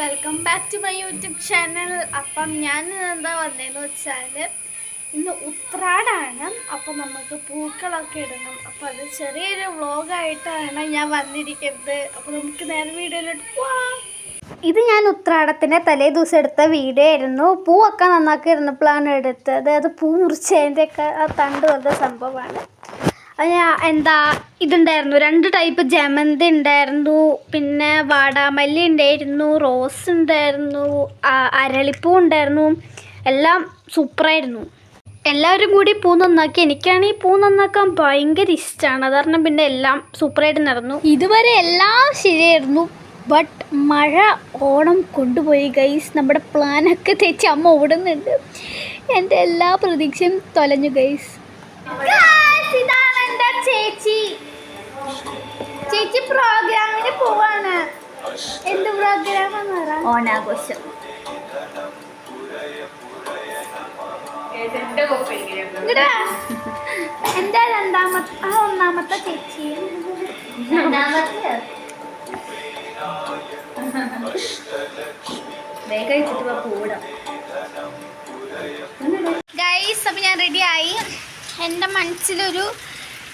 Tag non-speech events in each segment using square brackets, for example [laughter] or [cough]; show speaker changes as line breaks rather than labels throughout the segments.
Welcome back to my YouTube channel അപ്പം ഞാൻ എന്താ വന്നതെന്ന് വെച്ചാൽ ഇന്ന് ഉത്രാടാണ്. അപ്പം നമുക്ക് പൂക്കളൊക്കെ ഇടണം. അപ്പം അത് ചെറിയൊരു വ്ളോഗായിട്ടാണ് ഞാൻ വന്നിരിക്കുന്നത്. അപ്പം നമുക്ക് നേരെ വീഡിയോയിലോട്ട് പോവാം. ഇത് ഞാൻ ഉത്രാടത്തിന്റെ തലേ ദിവസം എടുത്ത വീഡിയോ ആയിരുന്നു. പൂവൊക്കെ നന്നാക്കി ഇരുന്നപ്പോഴാണ് എടുത്തത്. അത് പൂ മുറിച്ചതിന്റെയൊക്കെ ആ തണ്ട് വന്ന സംഭവമാണ്. എന്താ ഇതുണ്ടായിരുന്നു. രണ്ട് ടൈപ്പ് ജമന്തി ഉണ്ടായിരുന്നു. പിന്നെ വാടാമല്ലി ഉണ്ടായിരുന്നു റോസ് ഉണ്ടായിരുന്നു അരളിപ്പൂ ഉണ്ടായിരുന്നു. എല്ലാം സൂപ്പറായിരുന്നു. എല്ലാവരും കൂടി പൂ നന്നാക്കി. എനിക്കാണീ പൂ നന്നാക്കാൻ ഭയങ്കര ഇഷ്ടമാണ് അത് കാരണം പിന്നെ എല്ലാം സൂപ്പറായിട്ട് നടന്നു. ഇതുവരെ എല്ലാം ശരിയായിരുന്നു. ബട്ട് മഴ ഓണം കൊണ്ടുപോയി ഗൈസ് നമ്മുടെ പ്ലാനൊക്കെ തെറ്റി അമ്മ ഓടുന്നുണ്ട്. എന്റെ എല്ലാ പ്രതീക്ഷയും തൊലഞ്ഞു ഗൈസ് ചേച്ചി. ചേച്ചി പ്രോഗ്രാമിന് പോവാണ്. എന്ത് പ്രോഗ്രാം ഓണാഘോഷം. എന്താ രണ്ടാമത്തെ ആ ഒന്നാമത്തെ ചേച്ചി? ഗൈസ് അപ്പം ഞാൻ റെഡിയായി എന്റെ മനസ്സിലൊരു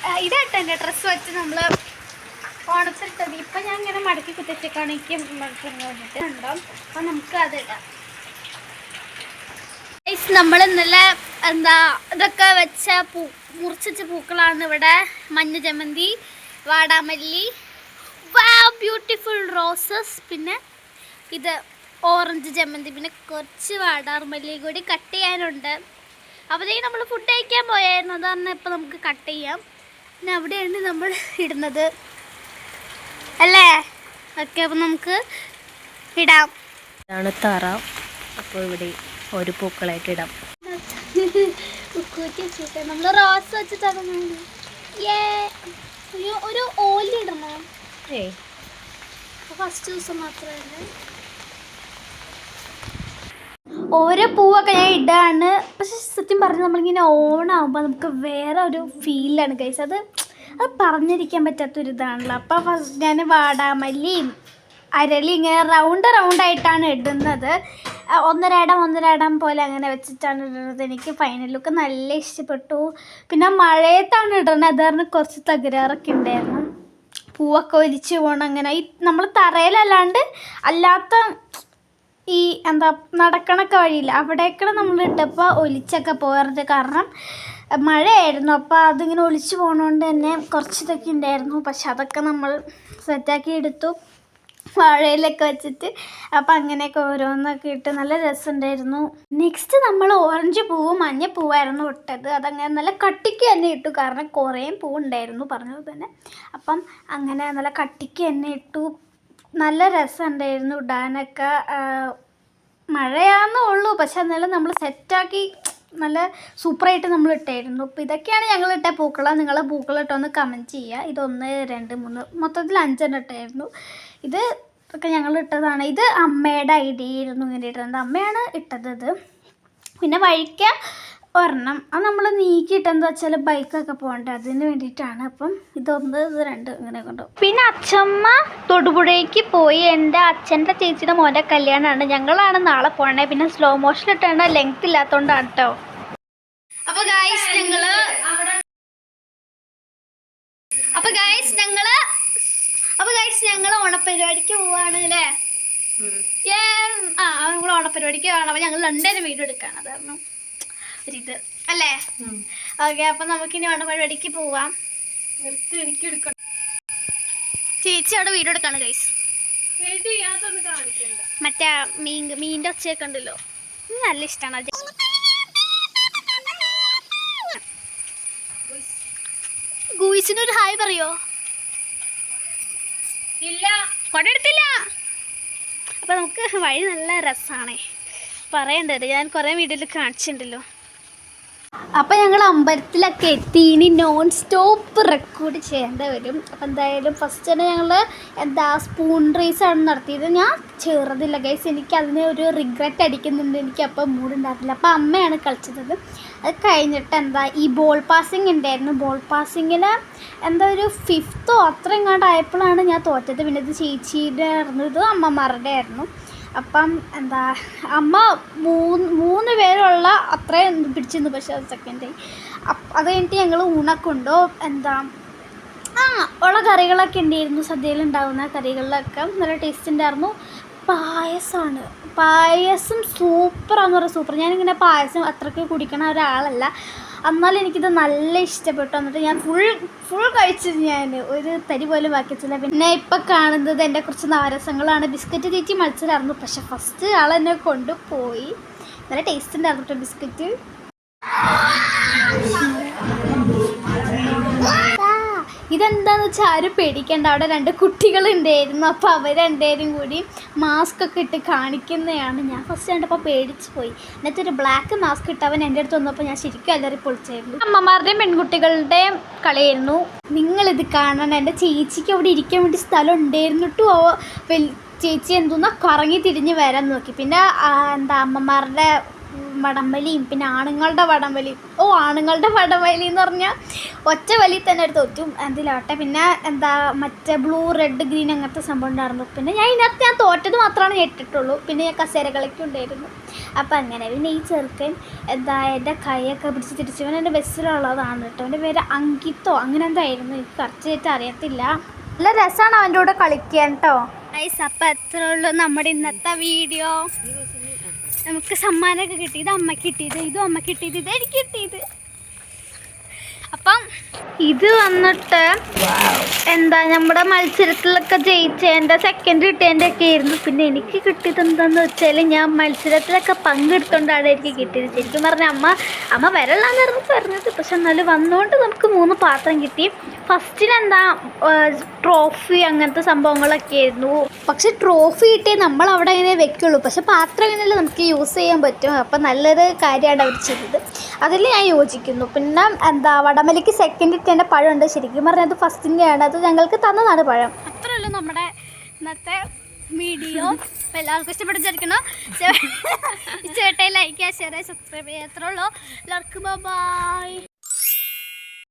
ആ, ഇതാട്ടോ എന്റെ ഡ്രസ്സ് വെച്ച് നമ്മൾ ഓണത്തിട്ടത് ഇപ്പം ഞാൻ ഇങ്ങനെ മടക്കി കുത്തിച്ചേക്കാണ് എനിക്ക് മടക്കി അപ്പം നമുക്ക് അതിടാം ഇടാം. നമ്മൾ ഇന്നലെ എന്താ ഇതൊക്കെ വെച്ച പൂ മുറിച്ച പൂക്കളാണ് ഇവിടെ. മഞ്ഞ ജമന്തി വാടാമല്ലി ബ്യൂട്ടിഫുൾ റോസസ് പിന്നെ ഇത് ഓറഞ്ച് ജമന്തി പിന്നെ കുറച്ച് വാടാർമല്ലി കൂടി കട്ട് ചെയ്യാനുണ്ട്. അപ്പോഴത്തേക്ക് നമ്മൾ ഫുഡ് കഴിക്കാൻ പോയായിരുന്നു. അതാണ് ഇപ്പം നമുക്ക് കട്ട് ചെയ്യാം. പിന്നെ അവിടെയാണ് നമ്മൾ ഇടുന്നത്. അല്ലേ? ഓക്കെ അപ്പം നമുക്ക് ഇടാം.
ഇതാണ് തറ. അപ്പോൾ ഇവിടെ ഒരു പൂക്കളായിട്ട് ഇടാം.
നമ്മൾ റോസ് വെച്ചിട്ടാണ് ഒരു ഓലി ഇടണം. ഫസ്റ്റ് ദിവസം മാത്രമല്ല? ഓരോ പൂവൊക്കെ ഞാൻ ഇടാണ്. പക്ഷെ സത്യം പറഞ്ഞാൽ നമ്മളിങ്ങനെ ഓണാകുമ്പോൾ നമുക്ക് വേറെ ഒരു ഫീലാണ് കഴിച്ചത് അത് അത് പറഞ്ഞിരിക്കാൻ പറ്റാത്തൊരു ഇതാണല്ലോ. അപ്പോൾ ഫസ്റ്റ് ഞാൻ വാടാമല്ലിയും അരളി ഇങ്ങനെ റൗണ്ട് റൗണ്ട് ആയിട്ടാണ് ഇടുന്നത്. ഒന്നരടം ഒന്നരടം പോലെ അങ്ങനെ വെച്ചിട്ടാണ് ഇടുന്നത്. എനിക്ക് ഫൈനൽ ലുക്ക് നല്ല ഇഷ്ടപ്പെട്ടു. പിന്നെ മഴയത്താണ് ഇടുന്നത് അത് കാരണം കുറച്ച് തകരാറൊക്കെ ഉണ്ടായിരുന്നു. പൂവൊക്കെ ഒലിച്ച് പോകണം അങ്ങനെ. ഈ നമ്മൾ തറയിലല്ലാണ്ട് അല്ലാത്ത എന്താ നടക്കണൊക്കെ വഴിയില്ല. അവിടേക്കാണ് നമ്മൾ ഇട്ടപ്പോൾ ഒലിച്ചൊക്കെ പോകരുത് കാരണം മഴയായിരുന്നു. അപ്പോൾ അതിങ്ങനെ ഒലിച്ച് പോകണോണ്ട് തന്നെ കുറച്ച് ഇതൊക്കെ ഉണ്ടായിരുന്നു പക്ഷെ അതൊക്കെ നമ്മൾ സെറ്റാക്കി എടുത്തു. വാഴയിലൊക്കെ വെച്ചിട്ട്. അപ്പം അങ്ങനെയൊക്കെ ഓരോന്നൊക്കെ ഇട്ട് നല്ല രസമുണ്ടായിരുന്നു നെക്സ്റ്റ് നമ്മൾ ഓറഞ്ച് പൂവും മഞ്ഞ പൂവായിരുന്നു ഇട്ടത്. അതങ്ങനെ നല്ല കട്ടിക്ക് തന്നെ ഇട്ടു. കാരണം കുറേ പൂവുണ്ടായിരുന്നു പറഞ്ഞത് തന്നെ. അപ്പം അങ്ങനെ നല്ല കട്ടിക്ക് തന്നെ ഇട്ടു. നല്ല രസമുണ്ടായിരുന്നു ഇടാനൊക്കെ. മഴയാന്നേ ഉള്ളൂ. പക്ഷെ എന്നാലും നമ്മൾ സെറ്റാക്കി നല്ല സൂപ്പറായിട്ട് നമ്മൾ ഇട്ടായിരുന്നു അപ്പോൾ ഇതൊക്കെയാണ് ഞങ്ങൾ ഇട്ട പൂക്കള. നിങ്ങളെ പൂക്കളിട്ടൊന്ന് കമന്റ് ചെയ്യുക ഇതൊന്ന് രണ്ട് മൂന്ന് മൊത്തത്തിൽ അഞ്ചെണ്ണം ഇട്ടായിരുന്നു ഇത് ഒക്കെ ഞങ്ങൾ ഇട്ടതാണ്. ഇത് അമ്മയുടെ ഐഡിയ ആയിരുന്നു ഇങ്ങനെ ഇട്ടത് അമ്മയാണ് ഇട്ടത് ഇത്. പിന്നെ വഴിക്ക ഒരെണ്ണം. അത് നമ്മൾ നീക്കിയിട്ടെന്താ വെച്ചാൽ ബൈക്കൊക്കെ പോകണ്ടേ അതിന് വേണ്ടിയിട്ടാണ്. അപ്പം ഇതൊന്ന് ഇത് രണ്ട് ഇങ്ങനെ കൊണ്ടു പിന്നെ അച്ഛമ്മ തൊടുപുഴയ്ക്ക് പോയി. എന്റെ അച്ഛന്റെ ചേച്ചിയുടെ മോന്റെ കല്യാണമാണ്. ഞങ്ങളാണ് നാളെ പോകണേ പിന്നെ സ്ലോ മോഷൻ ഇട്ടാണ്. ലെങ്ത് ഇല്ലാത്തതുകൊണ്ടാണ് കേട്ടോ അപ്പൊ ഗായ്സ് ഞങ്ങൾ അപ്പൊ ഗായ്സ് ഞങ്ങൾ അപ്പൊ ഗായ്സ് ഞങ്ങൾ ഓണപ്പരിപാടിക്ക് പോവാണ് അല്ലേ? ഏ, ആ ഞങ്ങൾ ഓണപ്പരിപാടിക്ക് പോവാണ്. അപ്പൊ ഞങ്ങൾ രണ്ടേരും വീഡിയോ എടുക്കാണ്. അത് ഒരിത് അല്ലേ? ഓക്കെ അപ്പൊ നമുക്കിനി പരിപാടിക്ക് പോവാം. ചേച്ചി അവിടെ വീഡിയോ എടുക്കാണ് ഗൈസ് മറ്റേ മീൻ മീന്റെ ഒച്ചയൊക്കെ ഉണ്ടല്ലോ. ഇത് നല്ല ഇഷ്ടമാണ് അത് ഗൂയിസിനൊരു ഹായ് പറയോ? ഇല്ല. കൊടെടുത്തില്ല അപ്പൊ നമുക്ക് വഴി നല്ല രസമാണേ പറയണ്ടത് ഞാൻ കുറേ വീഡിയോയിൽ കാണിച്ചിട്ടുണ്ടല്ലോ. അപ്പം ഞങ്ങൾ അമ്പലത്തിലൊക്കെ എത്തി. ഇനി നോൺ സ്റ്റോപ്പ് റെക്കോർഡ് ചെയ്യേണ്ടി വരും. അപ്പൊ എന്തായാലും ഫസ്റ്റ് തന്നെ ഞങ്ങൾ എന്താ സ്പൂൺ റേസ് ആണ് നടത്തിയത്. ഞാൻ ചേർന്നില്ല ഗൈസ് എനിക്ക് അതിന് ഒരു റിഗ്രറ്റ് അടിക്കുന്നുണ്ട്. എനിക്ക് അപ്പം മൂടുണ്ടായിരുന്നില്ല അപ്പോൾ അമ്മയാണ് കളിച്ചത്. അത് കഴിഞ്ഞിട്ട് എന്താ ഈ ബോൾ പാസിംഗ് ഉണ്ടായിരുന്നു. ബോൾ പാസിങ്ങിന് എന്താ ഒരു ഫിഫ്ത്തോ അത്ര കണ്ടായപ്പോഴാണ് ഞാൻ തോറ്റത്. പിന്നെ ഇത് ചേച്ചിയുടെ ആയിരുന്നു. ഇത് അമ്മമാരുടെ ആയിരുന്നു. അപ്പം എന്താ അമ്മ മൂന്ന് മൂന്ന് പേരുള്ള അത്രയും പിടിച്ചിരുന്നു പക്ഷെ അത് സെക്കൻഡ് അത് കഴിഞ്ഞിട്ട് ഞങ്ങൾ ഉണക്കുണ്ടോ എന്താ ആ ഉള്ള കറികളൊക്കെ ഉണ്ടായിരുന്നു. സദ്യയിൽ ഉണ്ടാകുന്ന കറികളിലൊക്കെ നല്ല ടേസ്റ്റ് ഉണ്ടായിരുന്നു. പായസമാണ് പായസം സൂപ്പറാന്ന് പറഞ്ഞാൽ സൂപ്പർ ഞാനിങ്ങനെ പായസം അത്രയ്ക്ക് കുടിക്കണ ഒരാളല്ല. എന്നാലും എനിക്കിത് നല്ല ഇഷ്ടപ്പെട്ടു. എന്നിട്ട് ഞാൻ ഫുൾ ഫുൾ കഴിച്ചത് ഞാൻ. ഒരു തരി പോലും വാക്കിച്ചില്ല പിന്നെ ഇപ്പം കാണുന്നത് എന്റെ കുറച്ച് നാരസങ്ങളാണ്. ബിസ്ക്കറ്റ് തീറ്റി മത്സരമായിരുന്നു പക്ഷെ ഫസ്റ്റ് ആളെന്നെ കൊണ്ടുപോയി. നല്ല ടേസ്റ്റ് ഉണ്ടായിരുന്നു കേട്ടോ ബിസ്ക്കറ്റ്. ഇതെന്താന്ന് വെച്ചാൽ ആരും പേടിക്കണ്ട. അവിടെ രണ്ട് കുട്ടികൾ ഉണ്ടായിരുന്നു അപ്പോൾ അവർ രണ്ടുപേരും കൂടി മാസ്ക് ഒക്കെ ഇട്ട് കാണിക്കുന്നതാണ്. ഞാൻ ഫസ്റ്റ് കണ്ടപ്പോൾ പേടിച്ച് പോയി. എന്നിട്ട് ഒരു ബ്ലാക്ക് മാസ്ക് ഇട്ട് അവൻ എന്റെ അടുത്ത് വന്നപ്പോൾ ഞാൻ ശരിക്കും അല്ലറി പൊളിച്ചായിരുന്നു. അമ്മമാരുടെയും പെൺകുട്ടികളുടെയും കളിയായിരുന്നു. നിങ്ങളിത് കാണണം എന്റെ ചേച്ചിക്ക് അവിടെ ഇരിക്കാൻ വേണ്ടി സ്ഥലം ഉണ്ടായിരുന്നിട്ടും ചേച്ചി എന്തോന്നാ കറങ്ങി തിരിഞ്ഞ് വരാൻ നോക്കി. പിന്നെ എന്താ അമ്മമാരുടെ വടംവലിയും പിന്നെ ആണുങ്ങളുടെ വടംവലിയും. ഓ ആണുങ്ങളുടെ വടംവലി എന്ന് പറഞ്ഞാൽ ഒറ്റ വലി തന്നെ ഒരു തോറ്റും എന്തിലാവട്ടെ പിന്നെ എന്താ മറ്റേ ബ്ലൂ റെഡ് ഗ്രീൻ അങ്ങനത്തെ സംഭവം ഉണ്ടായിരുന്നു. പിന്നെ ഞാൻ ഇതിനകത്ത് ഞാൻ തോറ്റത് മാത്രമാണ് ഞെട്ടിട്ടുള്ളൂ പിന്നെ ഞാൻ കസേരകളൊക്കെ കളിക്കും ഉണ്ടായിരുന്നു. അപ്പം അങ്ങനെ. പിന്നെ ഈ ചെറുക്കൻ എന്താ എന്റെ കൈയൊക്കെ പിടിച്ച് തിരിച്ചവൻ എന്റെ ബസ്സിലുള്ളതാണ് കേട്ടോ. എന്റെ പേര് അങ്കിത്തോ അങ്ങനെ എന്തായിരുന്നു എനിക്ക് കറക്റ്റായിട്ട് അറിയത്തില്ല. നല്ല രസമാണ് അവന്റെ കൂടെ കളിക്കാൻ കേട്ടോ. ഐസ് അപ്പം എത്ര ഉള്ളൂ നമ്മുടെ ഇന്നത്തെ വീഡിയോ. നമുക്ക് സമ്മാനമൊക്കെ കിട്ടി. ഇത് അമ്മ കിട്ടിയത് ഇതും അമ്മ കിട്ടിയത് ഇത് എനിക്ക് കിട്ടിയത്. അപ്പം ഇത് വന്നിട്ട് എന്താ നമ്മുടെ മത്സരത്തിലൊക്കെ ജയിച്ചതിന്റെ സെക്കൻഡ് കിട്ടിയതിന്റെ ഒക്കെ ആയിരുന്നു. പിന്നെ എനിക്ക് കിട്ടിയത് എന്താണെന്ന് വെച്ചാൽ ഞാൻ മത്സരത്തിലൊക്കെ പങ്കെടുത്തോണ്ടാണ് എനിക്ക് കിട്ടിയത്. ശരിക്കും പറഞ്ഞാൽ അമ്മ അമ്മ വരലാന്നായിരുന്നു പറഞ്ഞത്. പക്ഷെ എന്നാലും വന്നുകൊണ്ട് നമുക്ക് മൂന്ന് പാത്രം കിട്ടി. ഫസ്റ്റിനെന്താ ട്രോഫി അങ്ങനത്തെ സംഭവങ്ങളൊക്കെ ആയിരുന്നു. പക്ഷെ ട്രോഫി കിട്ടിയേ നമ്മൾ അവിടെ ഇങ്ങനെ വെക്കുള്ളൂ. പക്ഷെ പാത്രം ഇങ്ങനെയല്ലേ നമുക്ക് യൂസ് ചെയ്യാൻ പറ്റും. അപ്പം നല്ലൊരു കാര്യമാണ് അവർ ചെയ്തത്. അതിൽ ഞാൻ യോജിക്കുന്നു. പിന്നെ എന്താ വടമലിക്ക് സെക്കൻഡ് ഇട്ടേന്റെ പഴമുണ്ട്. ശരിക്കും പറഞ്ഞാൽ അത് ഫസ്റ്റിന്റെയാണ് അത് ഞങ്ങൾക്ക് തന്നതാണ് പഴം. അത്രയുള്ളൂ നമ്മുടെ ഇന്നത്തെ വീഡിയോ. എല്ലാവർക്കും ഇഷ്ടപ്പെട്ടിരിക്കണം [laughs] ചേട്ടയെ ലൈക്ക് ചെയ്യുക ഷെയർ സബ്സ്ക്രൈബ് ചെയ്യുക അത്രേ ഉള്ളൂ. എല്ലാവർക്കും ബൈ